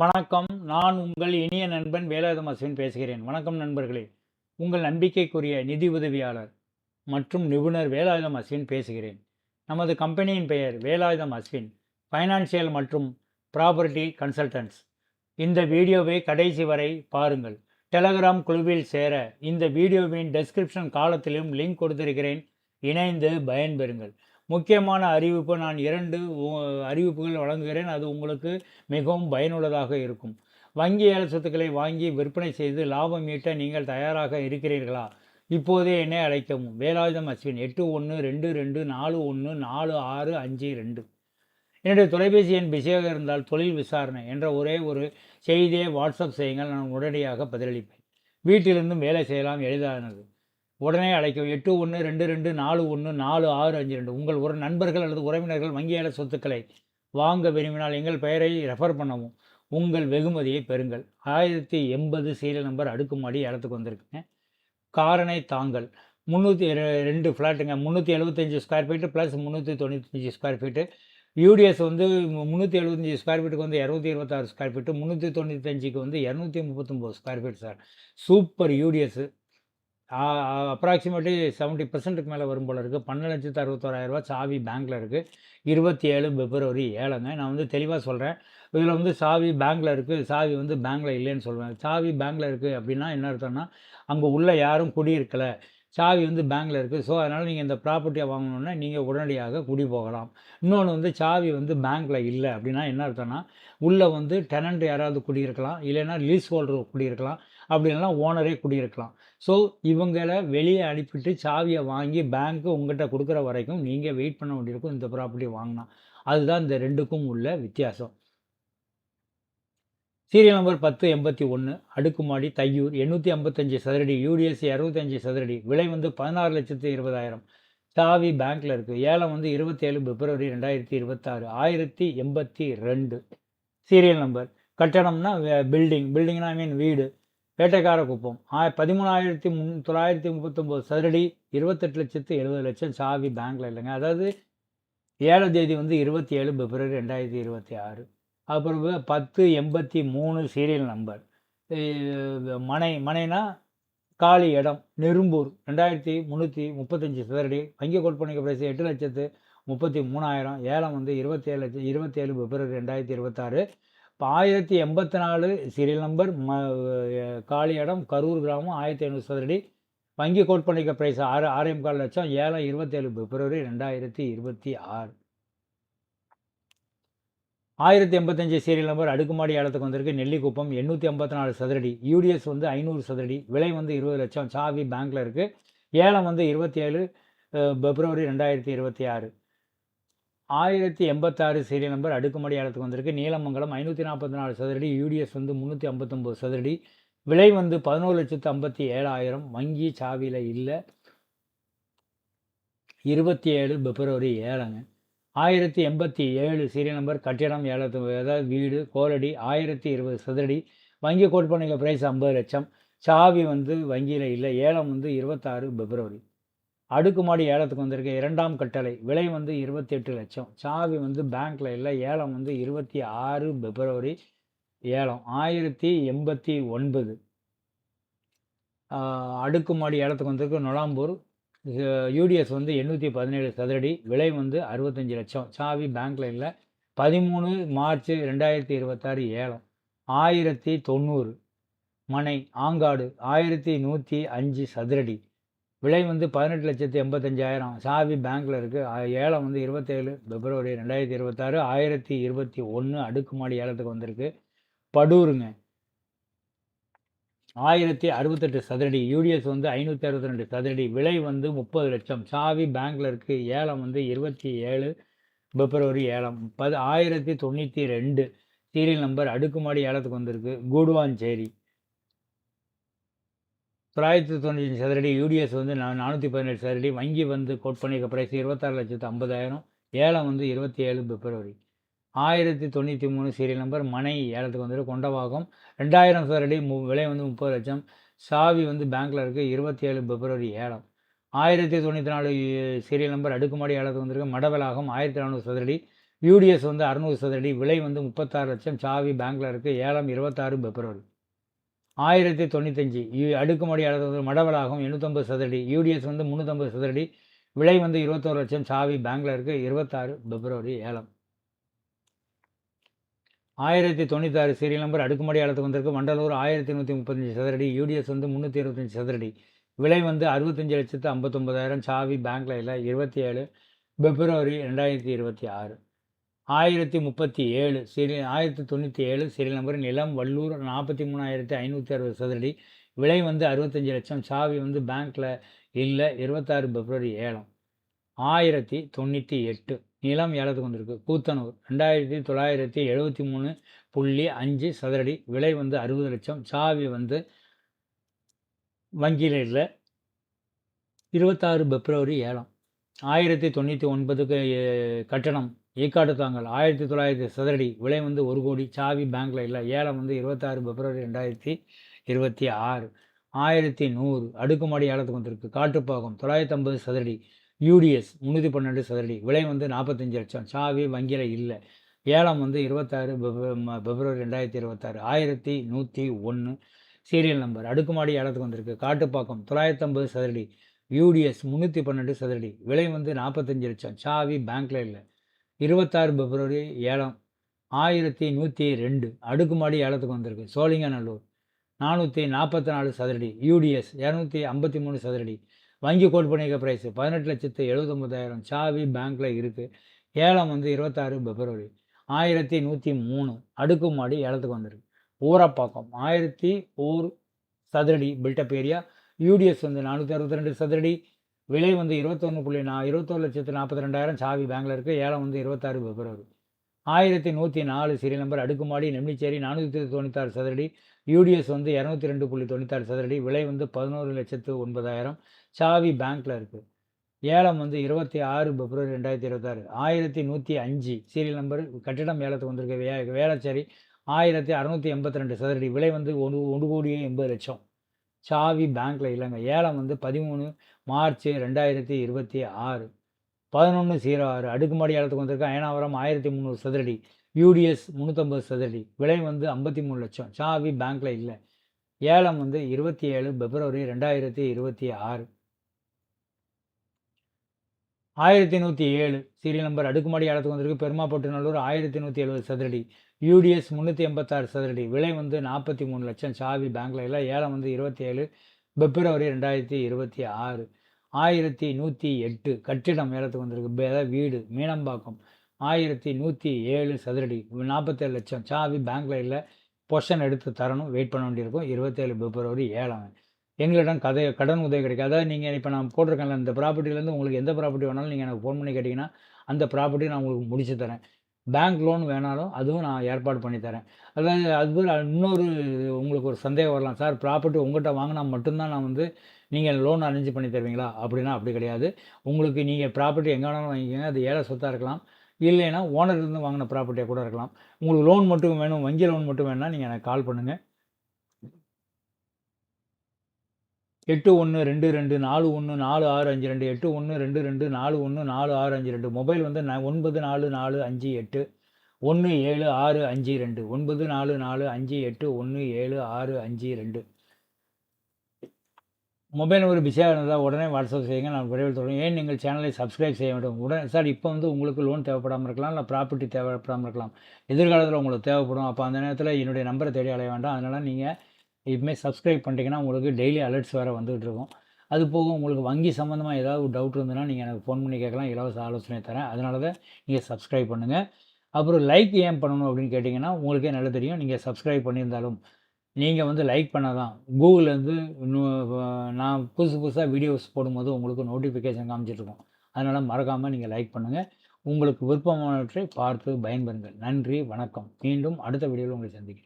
வணக்கம். நான் உங்கள் இனிய நண்பன் வேலாயுதம் அஸ்வின் பேசுகிறேன். வணக்கம் நண்பர்களே. உங்கள் நம்பிக்கைக்குரிய நிதி உதவியாளர் மற்றும் நிபுணர் வேலாயுதம் அஸ்வின் பேசுகிறேன். நமது கம்பெனியின் பெயர் வேலாயுதம் அஸ்வின் ஃபைனான்சியல் மற்றும் ப்ராப்பர்ட்டி கன்சல்டன்ஸ் இந்த வீடியோவை கடைசி வரை பாருங்கள். டெலகிராம் குழுவில் சேர இந்த வீடியோவின் டெஸ்கிரிப்ஷன் காலத்திலும் லிங்க் கொடுத்திருக்கிறேன். இணைந்து பயன்பெறுங்கள். முக்கியமான அறிவிப்பு நான் இரண்டு அறிவிப்புகள் வழங்குகிறேன். அது உங்களுக்கு மிகவும் பயனுள்ளதாக இருக்கும். வங்கி ஏல சொத்துக்களை வாங்கி விற்பனை செய்து லாபம் ஈட்ட நீங்கள் தயாராக இருக்கிறீர்களா? இப்போதே என்னை அழைக்கவும். வேலாயுதம் அஸ்வின் எட்டு ஒன்று ரெண்டு ரெண்டு நாலு ஒன்று நாலு ஆறு அஞ்சு ரெண்டு. என்னுடைய தொலைபேசி எண் பிஸியாக இருந்தால் தொழில் விசாரணை என்ற ஒரே ஒரு செய்தியை வாட்ஸ்அப் செய்யுங்கள். நான் உடனடியாக பதிலளிப்பேன். வீட்டிலிருந்தும் வேலை செய்யலாம். எளிதானது. உடனே அழைக்கும் எட்டு ஒன்று ரெண்டு ரெண்டு நாலு ஒன்று நாலு ஆறு அஞ்சு ரெண்டு. உங்கள் ஒரு நண்பர்கள் அல்லது உறவினர்கள் வங்கியால சொத்துக்களை வாங்க விரும்பினால் எங்கள் பெயரை ரெஃபர் பண்ணவும். உங்கள் வெகுமதியை பெறுங்கள். ஆயிரத்தி எண்பது சீரியல் நம்பர் அடுக்குமாடி இடத்துக்கு வந்திருக்குங்க. காரனை தாங்கள் முந்நூற்றி ரெண்டு ஃப்ளாட்டுங்க முந்நூற்றி எழுபத்தஞ்சி ஸ்கொயர் ஃபீட்டு ப்ளஸ் முந்நூற்றி தொண்ணூத்தஞ்சு ஸ்கொயர் ஃபீட்டு யூடிஎஸ் வந்து முந்நூற்றி எழுபத்தஞ்சி ஸ்கொயர் ஃபீட்டுக்கு வந்து இரநூத்தி இருபத்தாறு ஸ்கொயர் ஃபீட்டு முந்நூற்றி தொண்ணூத்தஞ்சுக்கு வந்து இரநூத்தி முப்பத்தொம்போது square feet sir super UDS approximately seventy பர்சன்ட்டுக்கு மேலே வரும் போல இருக்குது பன்னெண்டு லட்சத்து அறுபத்தோராயிரரூவா சாவி பேங்க்கில் இருக்குது இருபத்தி ஏழு பிப்ரவரி ஏழுங்க. நான் வந்து தெளிவாக சொல்கிறேன் இதில் வந்து சாவி பேங்க்கில் இருக்குது சாவி வந்து பேங்க்கில் இல்லைன்னு சொல்லுவேன் சாவி பேங்க்கில் இருக்குது அப்படின்னா என்ன அர்த்தம்னா அங்கே உள்ளே யாரும் குடியிருக்கலை. சாவி வந்து பேங்க்கில் இருக்குது ஸோ அதனால் நீங்கள் இந்த ப்ராப்பர்ட்டியை வாங்கணுன்னா நீங்கள் உடனடியாக குடி போகலாம். இன்னொன்று வந்து சாவி வந்து பேங்க்கில் இல்லை அப்படின்னா என்ன அர்த்தம்னா உள்ளே வந்து டெனண்ட் யாராவது குடியிருக்கலாம். இல்லைன்னா லீஸ் ஹோல்டர் குடியிருக்கலாம். அப்படி இல்லைன்னா ஓனரே குடியிருக்கலாம். ஸோ இவங்களை வெளியே அனுப்பிட்டு சாவியை வாங்கி பேங்க்கு உங்கள்கிட்ட கொடுக்குற வரைக்கும் நீங்கள் வெயிட் பண்ண வேண்டியிருக்கும் இந்த ப்ராப்பர்ட்டி வாங்கினா. அதுதான் இந்த ரெண்டுக்கும் உள்ள வித்தியாசம். சீரியல் நம்பர் பத்து எண்பத்தி ஒன்று அடுக்குமாடி தையூர் எண்ணூற்றி ஐம்பத்தஞ்சு சதுரடி யூடிஎஸ் இரநூத்தஞ்சு சதுரடி விலை வந்து பதினாறு லட்சத்து இருபதாயிரம். சாவி பேங்க்கில் இருக்குது ஏலம் வந்து இருபத்தேழு பிப்ரவரி ரெண்டாயிரத்தி இருபத்தாறு ஆயிரத்தி எண்பத்தி ரெண்டு. சீரியல் நம்பர் கட்டணம்னா பில்டிங் பில்டிங்னா ஐ மீன் வீடு. வேட்டைக்கார குப்பம். ஆ பதிமூணாயிரத்தி முன் தொள்ளாயிரத்தி முப்பத்தொம்போது சதுரடி இருபத்தெட்டு லட்சத்து எழுபது லட்சம் சாவி பேங்க்கில் இல்லைங்க. அதாவது ஏழாம் தேதி வந்து இருபத்தி ஏழு பிப்ரவரி ரெண்டாயிரத்தி இருபத்தி ஆறு. அப்புறம் பத்து எண்பத்தி மூணு சீரியல் நம்பர் மனை மனைனா காலி இடம் நெரும்பூர் ரெண்டாயிரத்தி முந்நூற்றி முப்பத்தஞ்சு சதுரடி. வங்கி கொடுப்பனைக்கு பிரைஸ் எட்டு லட்சத்து முப்பத்தி மூணாயிரம். ஏலம் வந்து இருபத்தேழு லட்சம் இருபத்தேழு பிப்ரவரி ரெண்டாயிரத்தி இருபத்தாறு. இப்போ ஆயிரத்தி எண்பத்தி நாலு சீரியல் நம்பர் ம காலி இடம் கரூர் கிராமம் ஆயிரத்தி ஐநூறு சதுரடி வங்கி கோட்பணிக்க ப்ரைஸ் ஆறு ஆறே முக்கால் லட்சம் ஏலம் இருபத்தேழு பிப்ரவரி ரெண்டாயிரத்தி இருபத்தி ஆறு. ஆயிரத்தி எண்பத்தஞ்சு சீரியல் நம்பர் அடுக்குமாடி ஏலத்துக்கு வந்திருக்கு நெல்லிக்குப்பம் எண்ணூற்றி ஐம்பத்தி நாலு சதுரடி யூடிஎஸ் வந்து ஐநூறு சதுரடி விலை வந்து இருபது லட்சம் சாவி பேங்க்கில் இருக்குது ஏலம் வந்து இருபத்தி ஏழு பிப்ரவரி ரெண்டாயிரத்தி இருபத்தி ஆறு. ஆயிரத்தி எண்பத்தாறு சீரியல் நம்பர் அடுக்குமாடி ஏலத்துக்கு வந்திருக்கு. நீலமங்கலம் ஐநூற்றி நாற்பத்தி நாலு சதுரடி யூடிஎஸ் வந்து முந்நூற்றி ஐம்பத்தொம்போது சதுரடி. விலை வந்து பதினோரு லட்சத்து ஐம்பத்தி ஏழாயிரம். வங்கி சாவியில் இல்லை. இருபத்தி ஏழு பிப்ரவரி ஏழுங்க. ஆயிரத்தி எண்பத்தி ஏழு சீரியல் நம்பர் கட்டிடம் ஏழத்து அதாவது வீடு கோலடி ஆயிரத்தி இருபது சதுரடி. வங்கி கோட்பனைகள் ப்ரைஸ் ஐம்பது லட்சம். சாவி வந்து வங்கியில் இல்லை. ஏலம் வந்து இருபத்தாறு பிப்ரவரி. அடுக்குமாடி ஏலத்துக்கு வந்திருக்க இரண்டாம் கட்டளை. விலை வந்து இருபத்தி எட்டு லட்சம். சாவி வந்து பேங்க்கில் இல்லை ஏலம் வந்து இருபத்தி ஆறு பிப்ரவரி ஏலம் ஆயிரத்தி எண்பத்தி ஒன்பது. அடுக்குமாடி ஏலத்துக்கு வந்திருக்கு நொலாம்பூர். யூடிஎஸ் வந்து எண்ணூற்றி பதினேழு சதுரடி. விலை வந்து அறுபத்தஞ்சு லட்சம். சாவி பேங்க்கில் இல்லை. பதிமூணு மார்ச் ரெண்டாயிரத்தி இருபத்தாறு ஏலம் ஆயிரத்தி தொண்ணூறு. மனை ஆங்காடு ஆயிரத்தி நூற்றி அஞ்சு சதுரடி. விலை வந்து பதினெட்டு லட்சத்தி எண்பத்தஞ்சாயிரம். சாவி பேங்க்கில் இருக்குது ஏலம் வந்து இருபத்தேழு பிப்ரவரி ரெண்டாயிரத்தி இருபத்தாறு ஆயிரத்தி இருபத்தி ஒன்று அடுக்குமாடி ஏலத்துக்கு வந்திருக்கு. படூருங்க. ஆயிரத்தி அறுபத்தெட்டு சதுரடி. யூடிஎஸ் வந்து ஐநூற்றி அறுபத்தி ரெண்டு சதுரடி. விலை வந்து முப்பது லட்சம். சாவி பேங்க்கில் இருக்குது ஏலம் வந்து இருபத்தி ஏழு பிப்ரவரி ஏலம். பது ஆயிரத்தி தொண்ணூற்றி ரெண்டு. சீரியல் நம்பர் அடுக்குமாடி ஏலத்துக்கு வந்திருக்கு. கூடுவாஞ்சேரி. தொள்ளாயிரத்தி தொண்ணூற்றி சதுரடி யூடிஎஸ் வந்து நான் நானூற்றி பதினெட்டு சதுரடி வங்கி வந்து கோட் பண்ணியிருக்க ப்ரைஸ் இருபத்தாறு லட்சத்து ஐம்பதாயிரம் ஏலம் வந்து இருபத்தி ஏழு பிப்ரவரி. ஆயிரத்தி தொண்ணூற்றி மூணு சீரியல் நம்பர் மனை ஏலத்துக்கு வந்துட்டு கொண்டவாகம். ரெண்டாயிரம் சதுரடி மு விலை வந்து முப்பது லட்சம். சாவி வந்து பேங்க்கில் இருக்குது இருபத்தி ஏழு பிப்ரவரி ஏலம். ஆயிரத்தி தொண்ணூற்றி நாலு சீரியல் நம்பர் அடுக்குமாடி ஏலத்துக்கு வந்திருக்கு மடவலாகம் ஆயிரத்தி நானூறு சதுரடி. யூடிஎஸ் வந்து அறநூறு சதுரடி விலை வந்து முப்பத்தாறு லட்சம். சாவி பேங்க்கில் இருக்குது ஏலம் இருபத்தாறு பிப்ரவரி. ஆயிரத்தி தொண்ணூத்தஞ்சு. யு- அடுக்குமாடி அளவு வந்து எண்ணூற்றம்பது சதுரடி. யூடிஎஸ் வந்து முந்நூற்றம்பது சதுரடி. விலை வந்து இருபத்தோரு லட்சம். சாவி பேங்க்கில் இருக்குது இருபத்தாறு பிப்ரவரி ஏலம். ஆயிரத்தி தொண்ணூத்தாறு சீரியல் நம்பர் அடுக்குமாடி அளத்துக்கு வந்திருக்கு. வண்டலூர் ஆயிரத்தி நூற்றி முப்பத்தஞ்சு சதுரடி. யூடிஎஸ் வந்து முந்நூற்றி இருபத்தஞ்சி சதுரடி. விலை வந்து அறுபத்தஞ்சு லட்சத்து ஐம்பத்தொம்பதாயிரம் சாவி பேங்க்ல இல்லை. இருபத்தி ஏழு பிப்ரவரி ரெண்டாயிரத்தி இருபத்தி ஆறு. ஆயிரத்தி முப்பத்தி ஏழு சீரியல் ஆயிரத்தி தொண்ணூற்றி ஏழு சீரியல் நம்பர் நிலம் வள்ளூர் நாற்பத்தி மூணாயிரத்தி ஐநூற்றி அறுபது சதுரடி. விலை வந்து அறுபத்தஞ்சு லட்சம். சாவி வந்து பேங்க்கில் இல்லை இருபத்தாறு பிப்ரவரி ஏழாம் ஆயிரத்தி தொண்ணூற்றி எட்டு நிலம் ஏலத்துக்கு வந்திருக்கு. கூத்தனூர் ரெண்டாயிரத்தி தொள்ளாயிரத்தி எழுபத்தி மூணு புள்ளி அஞ்சு சதுரடி. விலை வந்து அறுபது லட்சம். சாவி வந்து வங்கியில் இல்லை இருபத்தாறு பிப்ரவரி ஏழாம் ஆயிரத்தி தொண்ணூற்றி ஒன்பதுக்கு கட்டணம் ஏற்காடு தாங்கல். ஆயிரத்தி தொள்ளாயிரத்தி சதுரடி. விலை வந்து ஒரு கோடி. சாவி பேங்க்கில் இல்லை. ஏலம் வந்து இருபத்தாறு பிப்ரவரி ரெண்டாயிரத்தி இருபத்தி ஆறு. ஆயிரத்தி நூறு. அடுக்குமாடி ஏலத்துக்கு வந்திருக்கு. காட்டுப்பாக்கம் தொள்ளாயிரத்தி ஐம்பது சதுரடி. யூடிஎஸ் முந்நூற்றி பன்னெண்டு சதுரடி. விலை வந்து நாற்பத்தஞ்சு லட்சம். சாவி வங்கியில் இல்லை. ஏலம் வந்து இருபத்தாறு பிப்ரவரி ரெண்டாயிரத்தி இருபத்தாறு. ஆயிரத்தி நூற்றி ஒன்று சீரியல் நம்பர் அடுக்குமாடி ஏலத்துக்கு வந்திருக்கு. காட்டுப்பாக்கம் தொள்ளாயிரத்தி ஐம்பது சதுரடி. யூடிஎஸ் முந்நூற்றி பன்னெண்டு சதுரடி. விலை வந்து நாற்பத்தஞ்சு லட்சம். சாவி பேங்க்கில் இல்லை. இருபத்தாறு பிப்ரவரி ஏலம். ஆயிரத்தி நூற்றி ரெண்டு. அடுக்குமாடி ஏலத்துக்கு வந்திருக்கு. சோழிங்கநல்லூர். நானூற்றி நாற்பத்தி நாலு சதுரடி. யூடிஎஸ் இரநூத்தி ஐம்பத்தி மூணு சதுரடி. வங்கி கோட் பண்ணிக்க ப்ரைஸு பதினெட்டு லட்சத்து எழுபத்தொம்பதாயிரம் சாவி பேங்க்கில் இருக்குது ஏலம் வந்து இருபத்தாறு பிப்ரவரி. ஆயிரத்தி நூற்றி மூணு. அடுக்குமாடி ஏலத்துக்கு வந்திருக்கு. ஊரப்பாக்கம். ஆயிரத்தி ஓர் சதுரடி. பில்டப் ஏரியா யூடிஎஸ் வந்து நானூற்றி அறுபத்தி ரெண்டு சதுரடி விலை வந்து இருபத்தொன்று புள்ளி நான் இருபத்தொரு லட்சத்து நாற்பத்தி ரெண்டாயிரம் சாவி பேங்கில் இருக்குது ஏலம் வந்து இருபத்தாறு பிப்ரவரி ஆயிரத்தி நூற்றி நாலு சீரியல் நம்பர் அடுக்குமாடி நெம்னிச்சேரி நானூற்றி தொண்ணூத்தாறு சதுரடி யூடிஎஸ் வந்து இரநூத்தி ரெண்டு புள்ளி தொண்ணூத்தாறு சதுரடி விலை வந்து பதினோரு லட்சத்து ஒன்பதாயிரம் சாவி பேங்க்கில் இருக்குது ஏலம் வந்து இருபத்தி ஆறு பிப்ரவரி ரெண்டாயிரத்தி இருபத்தாறு. ஆயிரத்தி நூற்றி அஞ்சு சீரியல் நம்பர் கட்டிடம் ஏலத்துக்கு வந்திருக்க. வே வேளச்சேரி ஆயிரத்தி அறநூற்றி எண்பத்தி ரெண்டு சதுரடி விலை வந்து ஒன்று ஒன்று கோடியே எண்பது லட்சம். சாவி பேங்க்கில் இல்லைங்க. ஏலம் வந்து பதிமூணு மார்ச் ரெண்டாயிரத்தி இருபத்தி ஆறு. பதினொன்று ஜீரோ ஆறு அடுக்குமாடி ஏலத்துக்கு வந்திருக்கேன் ஏனாவரம் ஆயிரத்தி முந்நூறு சதுரடி. யூடிஎஸ் முந்நூற்றம்பது சதுரடி. விலை வந்து ஐம்பத்தி மூணு லட்சம். சாவி பேங்க்கில் இல்லை. ஏலம் வந்து இருபத்தி ஏழு பிப்ரவரி ரெண்டாயிரத்தி இருபத்தி ஆறு. ஆயிரத்தி நூற்றி ஏழு சீரியல் நம்பர் அடுக்குமாடி ஏலத்துக்கு வந்திருக்கு. பெருமாப்பட்டுநல்லூர் ஆயிரத்தி நூற்றி எழுபது சதுரடி. யூடிஎஸ் முந்நூற்றி எண்பத்தாறு சதுரடி. விலை வந்து நாற்பத்தி மூணு லட்சம். சாவி பேங்க்கில் இல்லை ஏலம் வந்து இருபத்தி ஏழு. பிப்ரவரி ரெண்டாயிரத்தி இருபத்தி ஆறு. ஆயிரத்தி நூற்றி எட்டு கட்டிடம் ஏலத்துக்கு வந்திருக்கு. அதாவது வீடு மீனம்பாக்கம். ஆயிரத்தி நூற்றி ஏழு சதுரடி. நாற்பத்தேழு லட்சம். சாவி பேங்க்கில் இல்லை. பொஷன் எடுத்து தரணும். வெயிட் பண்ண வேண்டியிருக்கும். இருபத்தேழு பிப்ரவரி ஏழாம் எங்களிடம் கதை கடன் உதவி கிடைக்கும். அதாவது நீங்கள் இப்போ நான் போட்டிருக்கேன்ல இந்த ப்ராப்பர்ட்டிலேருந்து உங்களுக்கு எந்த ப்ராப்பர்ட்டி வேணாலும் நீங்கள் எனக்கு ஃபோன் பண்ணி கேட்டிங்கன்னா அந்த ப்ராப்பர்ட்டி நான் உங்களுக்கு முடிச்சு தரேன். பேங்க் லோன் வேணாலும் அதுவும் நான் ஏற்பாடு பண்ணி தரேன். அதாவது அது இன்னொரு உங்களுக்கு ஒரு சந்தேகம் வரலாம். சார் ப்ராப்பர்ட்டி உங்கள்கிட்ட வாங்கினா மட்டும்தான் நான் வந்து நீங்கள் லோன் அரேஞ்ச் பண்ணி தருவீங்களா? அப்படின்னா அப்படி கிடையாது. உங்களுக்கு நீங்கள் ப்ராப்பர்ட்டி எங்கே வேணாலும் வாங்கிக்கோங்க. அது ஏழை சொத்தாக இருக்கலாம். இல்லைன்னா ஓனர்லேருந்து வாங்கின ப்ராப்பர்ட்டியாக கூட இருக்கலாம். உங்களுக்கு லோன் மட்டும் வேணும் வங்கி லோன் மட்டும் வேணால் நீங்கள் எனக்கு கால் பண்ணுங்கள் எட்டு ஒன்று ரெண்டு ரெண்டு நாலு ஒன்று நாலு ஆறு அஞ்சு ரெண்டு எட்டு ஒன்று ரெண்டு ரெண்டு நாலு ஒன்று நாலு ஆறு அஞ்சு ரெண்டு. மொபைல் வந்து ந ஒன்பது நாலு நாலு அஞ்சு எட்டு ஒன்று ஏழு ஆறு அஞ்சு ரெண்டு. ஒன்பது நாலு நாலு அஞ்சு எட்டு ஒன்று ஏழு ஆறு அஞ்சு ரெண்டு. மொபைல் நம்பர் பிஸியாக இருந்தால் உடனே வாட்ஸ்அப் செய்யுங்க. நான் விரைவில் தொடரும். ஏன் நீங்கள் சேனலை சப்ஸ்கிரைப் செய்ய வேண்டும்? உடனே சார் இப்போ வந்து உங்களுக்கு லோன் தேவைப்படாமல் இருக்கலாம். இல்லை ப்ராப்பர்ட்டி தேவைப்படாமல் இருக்கலாம். எதிர்காலத்தில் உங்களுக்கு தேவைப்படும். அப்போ அந்த நேரத்தில் என்னுடைய நம்பரை தேடி அலைய வேண்டாம். அதனால் நீங்கள் எப்பவுமே சப்ஸ்கிரைப் பண்ணிட்டீங்கன்னா உங்களுக்கு டெய்லி அலர்ட்ஸ் வேறு வந்துகிட்டு இருக்கும். அது போக உங்களுக்கு வங்கி சம்மந்தமாக ஏதாவது டவுட் இருந்ததுன்னா நீங்கள் எனக்கு ஃபோன் பண்ணி கேட்கலாம். இலவச ஆலோசனை தரேன். அதனால தான் நீங்கள் சப்ஸ்கிரைப் பண்ணுங்கள் அப்புறம் லைக் ஏன் பண்ணணும் அப்படின்னு கேட்டிங்கன்னா உங்களுக்கே நல்லா தெரியும். நீங்கள் சப்ஸ்கிரைப் பண்ணியிருந்தாலும் நீங்கள் வந்து லைக் பண்ணால் தான் கூகுள்லேருந்து நான் புதுசு புதுசாக வீடியோஸ் போடும்போது உங்களுக்கு நோட்டிஃபிகேஷன் காமிச்சிட்ருக்கோம் அதனால் மறக்காமல் நீங்கள் லைக் பண்ணுங்கள் உங்களுக்கு விருப்பமானவற்றை பார்த்து பயன்பெறுங்கள். நன்றி வணக்கம். மீண்டும் அடுத்த வீடியோவில் உங்களை சந்திக்கிறேன்.